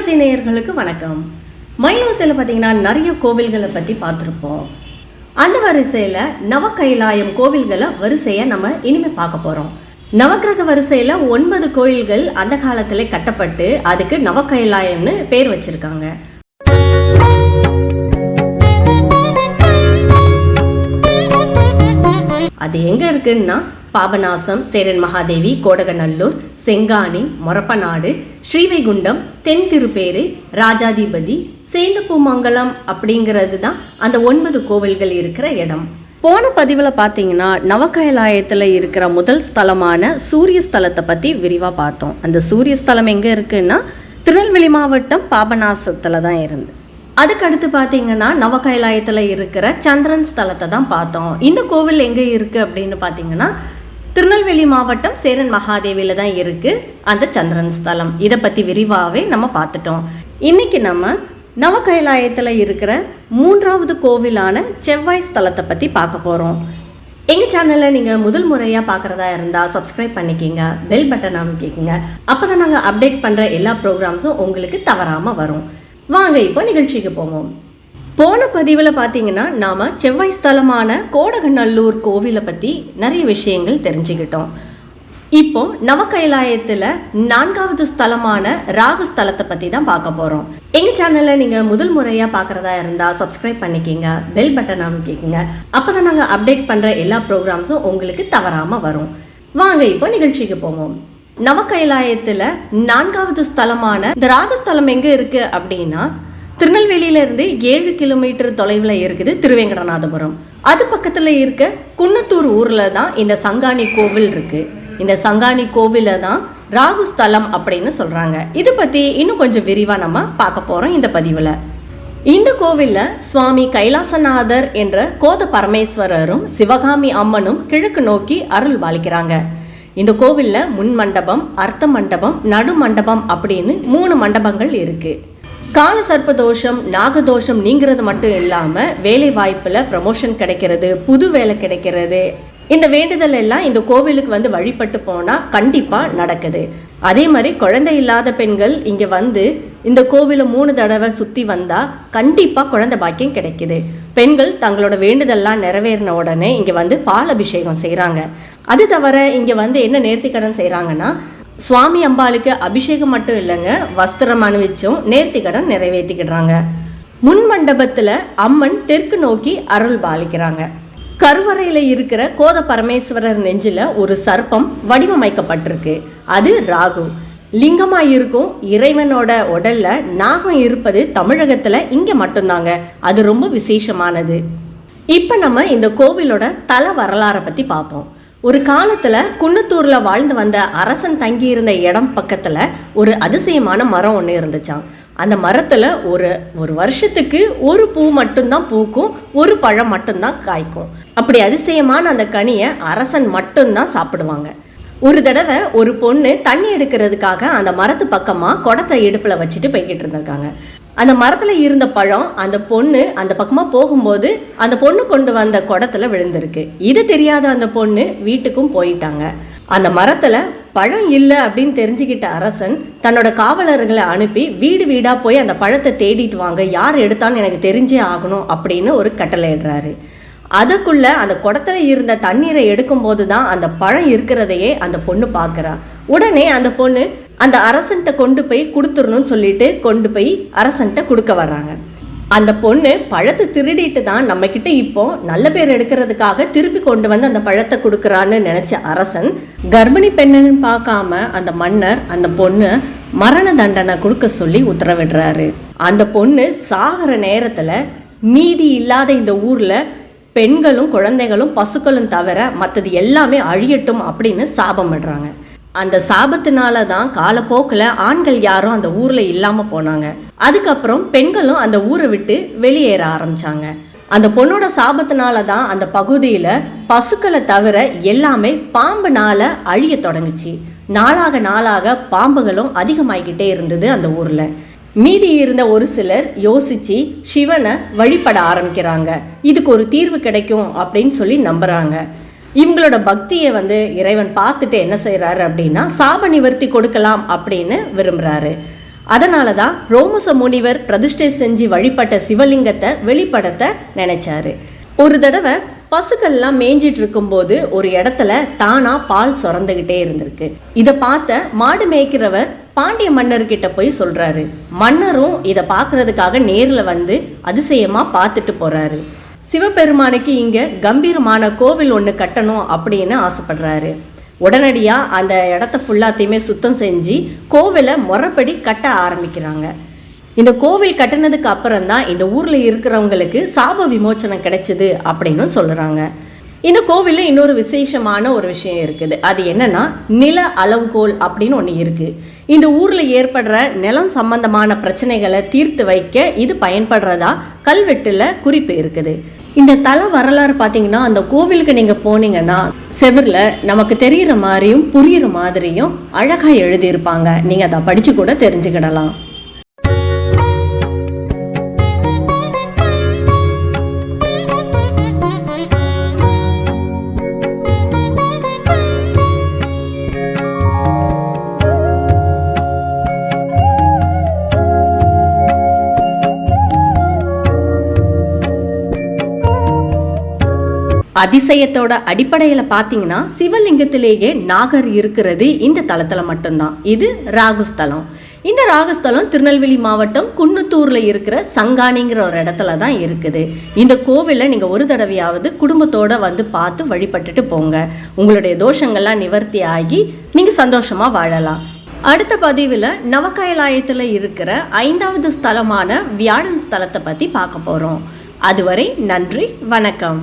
மயிலோசை நேயர்களுக்கு வணக்கம். மயிலோசையில் பார்த்தீங்கன்னா நிறைய கோவில்களை பற்றி பார்த்துருப்போம். அந்த வரிசையில் நவகைலாயம் கோவில்களை வரிசையை நம்ம இனிமேல் பார்க்க போகிறோம் நவக்கிரக வரிசையில் ஒன்பது கோயில்கள் அந்த காலத்திலே கட்டப்பட்டு அதுக்கு நவகைலாயம்னு பேர் வச்சிருக்காங்க. அது எங்கே இருக்குன்னா பாபநாசம் சேரன் மகாதேவி கோடகநல்லூர் செங்கானி மொரப்பநாடு ஸ்ரீவைகுண்டம் தென் திருப்பேரு ராஜாதிபதி சேந்தப்பூமங்கலம் அப்படிங்கிறது தான் அந்த ஒன்பது கோவில்கள் இருக்கிற இடம். போன பதிவில் பார்த்தீங்கன்னா நவகைலாயத்தில் இருக்கிற முதல் ஸ்தலமான சூரிய ஸ்தலத்தை பற்றி விரிவாக பார்த்தோம். அந்த சூரிய ஸ்தலம் எங்கே இருக்குன்னா திருநெல்வேலி மாவட்டம் பாபநாசத்தில் தான் இருந்து. அதுக்கு அடுத்து பார்த்தீங்கன்னா நவகைலாயத்தில் இருக்கிற சந்திரன் ஸ்தலத்தை தான் பார்த்தோம். இந்த கோவில் எங்கே இருக்குது அப்படின்னு பார்த்தீங்கன்னா திருநெல்வேலி மாவட்டம் சேரன் மகாதேவியில் தான் இருக்குது அந்த சந்திரன் ஸ்தலம். இதை பற்றி விரிவாகவே நம்ம பார்த்துட்டோம். இன்றைக்கி நம்ம நவகைலாயத்தில் இருக்கிற மூன்றாவது கோவிலான செவ்வாய் ஸ்தலத்தை பற்றி பார்க்க போகிறோம் எங்கள் சேனலை நீங்கள் முதல் முறையாக பார்க்குறதா இருந்தால் சப்ஸ்கிரைப் பண்ணிக்கிங்க பெல் பட்டன் அமைக்கிங்க அப்போ தான் நாங்கள் அப்டேட் பண்ணுற எல்லா ப்ரோக்ராம்ஸும் உங்களுக்கு தவறாமல் வரும். வாங்க இப்போ நிகழ்ச்சிக்கு போவோம். போன பதிவில் பார்த்தீங்கன்னா நாம் செவ்வாய் ஸ்தலமான கோடகநல்லூர் கோவிலை பற்றி நிறைய விஷயங்கள் தெரிஞ்சுக்கிட்டோம். இப்போ நவகைலாயத்தில் நான்காவது ஸ்தலமான ராகு ஸ்தலத்தை பற்றி தான் பார்க்க போகிறோம் எங்கள் சேனலில் நீங்கள் முதல் முறையாக பார்க்குறதா இருந்தால் சப்ஸ்கிரைப் பண்ணிக்கிங்க பெல் பட்டன் அமைக்கிங்க அப்போ தான் நாங்கள் அப்டேட் பண்ணுற எல்லா ப்ரோக்ராம்ஸும் உங்களுக்கு தவறாமல் வரும். வாங்க இப்போ நிகழ்ச்சிக்கு போவோம். நவகைலாயத்தில் நான்காவது ஸ்தலமான இந்த ராகஸ்தலம் எங்கே இருக்குது அப்படின்னா திருநெல்வேலியிலேருந்து ஏழு கிலோமீட்டர் தொலைவில் இருக்குது திருவேங்கடநாதபுரம். அது பக்கத்தில் இருக்க குன்னத்தூர் ஊரில் தான் இந்த சங்காணி கோவில் இருக்குது இந்த சங்காணி கோவிலில் தான் ராகு ஸ்தலம் அப்படின்னு சொல்கிறாங்க இது பற்றி இன்னும் கொஞ்சம் விரிவாக நம்ம பார்க்க போகிறோம் இந்த பதிவில். இந்த கோவிலில் சுவாமி கைலாசநாதர் என்ற கோத பரமேஸ்வரரும் சிவகாமி அம்மனும் கிழக்கு நோக்கி அருள் பாலிக்கிறாங்க. இந்த கோவிலில் முன் மண்டபம் அர்த்த மண்டபம் நடு மண்டபம் அப்படின்னு மூணு மண்டபங்கள் இருக்கு. கால சர்ப்ப தோஷம் நாகதோஷம் நீங்கிறது மட்டும் இல்லாமல் வேலை வாய்ப்பில் ப்ரமோஷன் கிடைக்கிறது புது வேலை கிடைக்கிறது. இந்த வேண்டுதல் எல்லாம் இந்த கோவிலுக்கு வந்து வழிபட்டு போனால் கண்டிப்பாக நடக்குது. அதே மாதிரி குழந்தை இல்லாத பெண்கள் இங்கே வந்து இந்த கோவிலை மூணு தடவை சுற்றி வந்தால் கண்டிப்பாக குழந்தை பாக்கியம் கிடைக்குது. பெண்கள் தங்களோட வேண்டுதல்லாம் நிறைவேறின உடனே இங்கே வந்து பால் அபிஷேகம் செய்கிறாங்க அது தவிர இங்கே வந்து என்ன நேர்த்திக்கடன் செய்கிறாங்கன்னா சுவாமி அம்பாளுக்கு அபிஷேகம் மட்டும் இல்லைங்க வஸ்திரம் அணிவிச்சும் நேர்த்திக்கடன் நிறைவேற்றிக்கிடுறாங்க முன் மண்டபத்தில் அம்மன் தெற்கு நோக்கி அருள் பாலிக்கிறாங்க. கருவறையில் இருக்கிற கோத பரமேஸ்வரர் நெஞ்சில் ஒரு சர்ப்பம் வடிவமைக்கப்பட்டிருக்கு. அது ராகு. லிங்கமாக இருக்கும் இறைவனோட உடல்ல நாகம் இருப்பது தமிழகத்தில் இங்கே மட்டும்தாங்க. அது ரொம்ப விசேஷமானது. இப்போ நம்ம இந்த கோவிலோட தல வரலாறை பற்றி பார்ப்போம் ஒரு காலத்தில் குன்னத்தூரில் வாழ்ந்து வந்த அரசன் தங்கியிருந்த இடம் பக்கத்தில் ஒரு அதிசயமான மரம் ஒன்று இருந்துச்சாம். அந்த மரத்தில் ஒரு ஒரு வருஷத்துக்கு ஒரு பூ மட்டும்தான் பூக்கும் ஒரு பழம் மட்டும்தான் காய்க்கும். அப்படி அதிசயமான அந்த கனியை அரசன் மட்டும்தான் சாப்பிடுவாங்க. ஒரு தடவை ஒரு பொண்ணு தண்ணி எடுக்கிறதுக்காக அந்த மரத்து பக்கமாக குடத்தை இடுப்பில் வச்சுட்டு போய்கிட்டு இருந்திருக்காங்க. அந்த மரத்தில் இருந்த பழம் அந்த பொண்ணு அந்த பக்கமாக போகும்போது அந்த பொண்ணு கொண்டு வந்த குடத்தில் விழுந்திருக்கு. இது தெரியாத அந்த பொண்ணு வீட்டுக்கும் போயிட்டாங்க. அந்த மரத்தில் பழம் இல்லை அப்படின்னு தெரிஞ்சுக்கிட்ட அரசன் தன்னோட காவலர்களை அனுப்பி வீடு வீடாக போய் அந்த பழத்தை தேடிட்டு வாங்க யார் எடுத்தான்னு எனக்கு தெரிஞ்சே ஆகணும் அப்படின்னு ஒரு கட்டளை இடுறாரு. அதுக்குள்ள அந்த குடத்துல இருந்த தண்ணீரை எடுக்கும்போது தான் அந்த பழம் இருக்கிறதையே அந்த பொண்ணு பார்க்குறா. உடனே அந்த பொண்ணு அந்த அரசன்ட்ட கொண்டு போய் கொடுத்துடணும்னு சொல்லிட்டு கொண்டு போய் அரசன்ட்ட கொடுக்க வர்றாங்க. அந்த பொண்ணு பழத்தை திருடிட்டு தான் நம்மக்கிட்ட இப்போ நல்ல பேர் எடுக்கிறதுக்காக திருப்பி கொண்டு வந்து அந்த பழத்தை கொடுக்குறான்னு நினச்ச அரசன் கர்ப்பிணி பெண்ணுன்னு பார்க்காம அந்த மன்னர் அந்த பொண்ணு மரண தண்டனை கொடுக்க சொல்லி உத்தரவிடுறாரு. அந்த பொண்ணு சாகிற நேரத்தில் நீதி இல்லாத இந்த ஊரில் பெண்களும் குழந்தைகளும் பசுக்களும் தவிர மற்றது எல்லாமே அழியட்டும் அப்படின்னு சாபம் அந்த சாபத்தினால தான் காலப்போக்கில் ஆண்கள் யாரும் அந்த ஊரில் இல்லாமல் போனாங்க. அதுக்கப்புறம் பெண்களும் அந்த ஊரை விட்டு வெளியேற ஆரம்பித்தாங்க அந்த பொண்ணோட சாபத்தினால தான் அந்த பகுதியில் பசுக்களை தவிர எல்லாமே பாம்புனால அழிய தொடங்குச்சு. நாளாக நாளாக பாம்புகளும் அதிகமாகிக்கிட்டே இருந்தது அந்த ஊரில். மீதி இருந்த ஒரு சிலர் யோசிச்சு சிவனை வழிபட ஆரம்பிக்கிறாங்க. இதுக்கு ஒரு தீர்வு கிடைக்கும் அப்படின்னு சொல்லி நம்புறாங்க. இவங்களோட பக்தியை வந்து இறைவன் பார்த்துட்டு என்ன செய்கிறாரு அப்படின்னா சாப நிவர்த்தி கொடுக்கலாம் அப்படின்னு விரும்புகிறாரு அதனால தான் ரோமச முனிவர் பிரதிஷ்டை செஞ்சு வழிபட்ட சிவலிங்கத்தை வெளிப்படத்தை நினைச்சாரு. ஒரு தடவை பசுக்கள்லாம் மேய்ஞ்சிட்டு இருக்கும்போது ஒரு இடத்துல தானா பால் சுரந்துகிட்டே இருந்திருக்கு. இதை பார்த்த மாடு மேய்க்கிறவர் பாண்டிய மன்னர்கிட்ட போய் சொல்றாரு. மன்னரும் இதை பார்க்கறதுக்காக நேரில் வந்து அதிசயமா பார்த்துட்டு போறாரு. சிவபெருமானுக்கு இங்க கம்பீரமான கோவில் ஒன்று கட்டணும் அப்படின்னு ஆசைப்படுறாரு. உடனடியாக அந்த இடத்த ஃபுல்லாத்தையுமே சுத்தம் செஞ்சு கோவிலை முறைப்படி கட்ட ஆரம்பிக்கிறாங்க. இந்த கோவில் கட்டினதுக்கு அப்புறம் தான் இந்த ஊரில் இருக்கிறவங்களுக்கு சாப விமோச்சனம் கிடைச்சிது அப்படின்னு சொல்கிறாங்க இந்த கோவிலில் இன்னொரு விசேஷமான ஒரு விஷயம் இருக்குது. அது என்னன்னா நில அளவுகோல் அப்படின்னு ஒன்று இருக்குது இந்த ஊரில் ஏற்படுற நிலம் சம்பந்தமான பிரச்சனைகளை தீர்த்து வைக்க இது பயன்படுறதா கல்வெட்டில் குறிப்பு இருக்குது. இந்த தல வரலாறு பார்த்தீங்கன்னா அந்த கோவிலுக்கு நீங்கள் போனீங்கன்னா செவரில் நமக்கு தெரிகிற மாதிரியும் புரிகிற மாதிரியும் அழகாக எழுதியிருப்பாங்க. நீங்கள் அதை படித்து கூட தெரிஞ்சுக்கிடலாம். அதிசயத்தோட அடிப்படையில் பார்த்தீங்கன்னா சிவலிங்கத்திலேயே நாகர் இருக்கிறது இந்த தலத்தில் மட்டும்தான். இது ராகுஸ்தலம். இந்த ராகுஸ்தலம் திருநெல்வேலி மாவட்டம் குன்னத்தூரில் இருக்கிற சங்கானிங்கிற ஒரு இடத்துல தான் இருக்குது. இந்த கோவிலை நீங்கள் ஒரு தடவையாவது குடும்பத்தோடு வந்து பார்த்து வழிபட்டுட்டு போங்க. உங்களுடைய தோஷங்கள்லாம் நிவர்த்தி ஆகி நீங்கள் சந்தோஷமாக வாழலாம். அடுத்த பதிவில் நவக்காயலாயத்தில் இருக்கிற ஐந்தாவது ஸ்தலமான வியாழன் ஸ்தலத்தை பற்றி பார்க்க போகிறோம் அதுவரை நன்றி வணக்கம்.